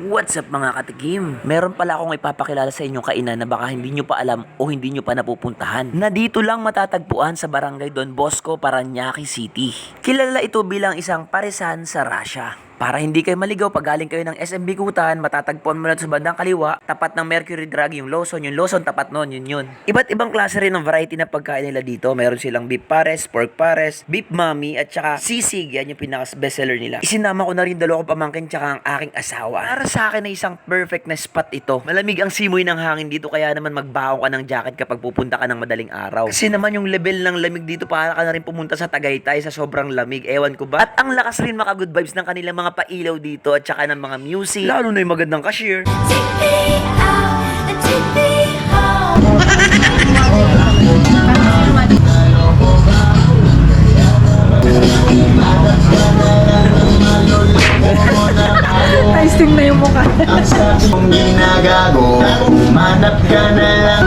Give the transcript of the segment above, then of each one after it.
What's up mga katikim? Meron pala akong ipapakilala sa inyong kainan na baka hindi nyo pa alam o hindi nyo pa napupuntahan. Na dito lang matatagpuan sa barangay Don Bosco, Paranaque City. Kilala ito bilang isang paresan sa Russia. Para hindi kayo maligaw pag galing kayo ng SM Bikutan, matatagpuan mo na sa bandang kaliwa, tapat ng Mercury Drug yung Lawson, yung Lawson tapat nun, yun yun. Iba't ibang klase rin ng variety na pagkain nila dito. Meron silang beef pares, pork pares, beef mami, at saka sisig. Yan yung pinaka bestseller nila. Isinama ko na rin dalawa pamangkin tsaka ang aking asawa. Para sa akin ay isang perfect na spot ito. Malamig ang simoy ng hangin dito kaya naman magbaon ka ng jacket kapag pupunta ka ng madaling araw. Kasi naman yung level ng lamig dito para ka na rin pumunta sa Tagaytay sa sobrang lamig. Ewan ko ba? At ang lakas rin maka good vibes ng kanilang mga pailaw dito at saka ng mga music. Lalo na yung magandang cashier. Take me out and take me. Tasting na yung mukha. Kung ginagago, manap ka na lang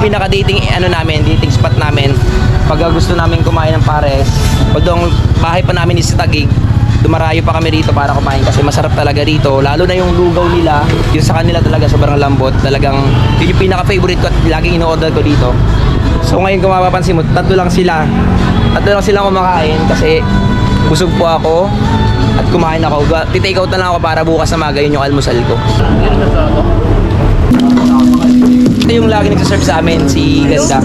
Pinaka-dating ano namin, dating spot namin. Pag gusto namin kumain ng pares, although bahay pa namin is sa Tagig, dumarayo pa kami rito para kumain kasi masarap talaga rito. Lalo na yung lugaw nila, yung sa kanila talaga sobrang lambot. Talagang yun yung pinaka-favorite ko at laging ino-order ko dito. So ngayon kung mapapansin mo, tatlo lang sila. Tatlo lang sila kumakain kasi busog po ako at kumain ako. Titake out na lang ako para bukas na maga yun yung almusal ko. Ito yung lagi nagsaserve sa amin, si Ganda.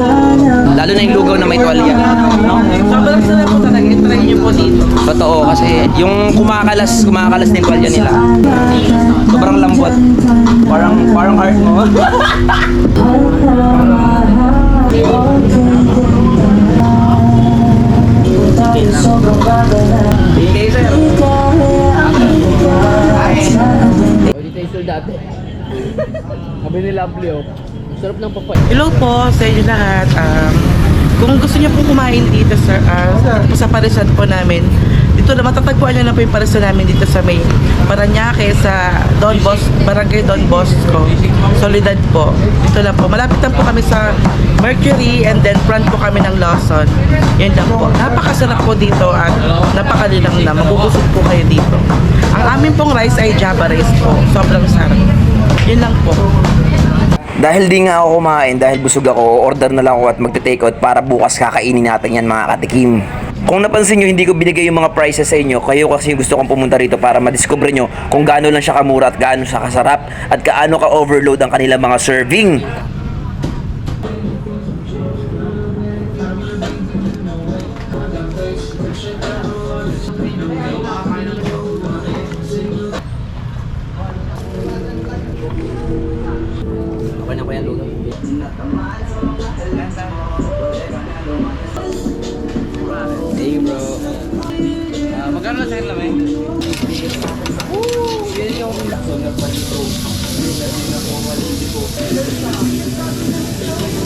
Lalo na yung lugaw na may tuwalya. Sobrang sarap po talaga. I-try niyo po dito. Totoo, kasi yung kumakalas, kumakalas yung tuwalya nila. Sobrang lambot. Parang, parang heart mo. Okay, sir. Pwede tayo sir dati. Sabi ni Lovely oh. Sarap ng papay. Hello po sa inyo lahat. Um, kung gusto niyo po kumain dito sir, uh, sa parisan po namin, dito na matatagpuan niyo na po yung parisan namin dito sa may Paranaque sa Don Bos, Barangay Don Bosco, Solidad po. Dito lang po. Malapit lang po kami sa Mercury and then front po kami ng Lawson. Yun lang po. Napakasarap po dito at napakalilang na. Mabubusog po kayo dito. Ang amin pong rice ay Java rice po. Sobrang sarap. Yun lang po. Dahil di nga ako kumain, dahil busog ako, order na lang ako at magte-take out para bukas kakainin natin yan mga katikim. Kung napansin nyo, hindi ko binigay yung mga prices sa inyo. Kayo kasi gusto kong pumunta rito para madiscover nyo kung gaano lang siya kamura at gaano siya kasarap at gaano ka-overload ang kanilang mga serving. Na po yan, lugaw. Hey bro. Ah, magkano na sa akin lamay? Woo! Yan yung sonar pa dito. At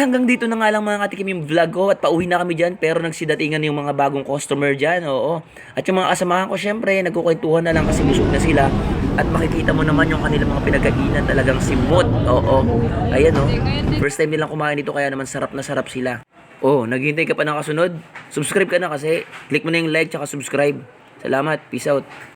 hanggang dito na nga lang mga katikim yung vlog ko at pauwi na kami dyan pero nagsidatingan yung mga bagong customer dyan, oo. At yung mga kasamahan ko syempre nagkukwentuhan na lang kasi busog na sila at makikita mo naman yung kanilang mga pinagkainan talagang simot, oo. Ayan oh, first time nilang kumain dito kaya naman sarap na sarap sila. Oh, naghihintay ka pa ng kasunod? Subscribe ka na kasi click mo na yung like tsaka subscribe. Salamat, peace out.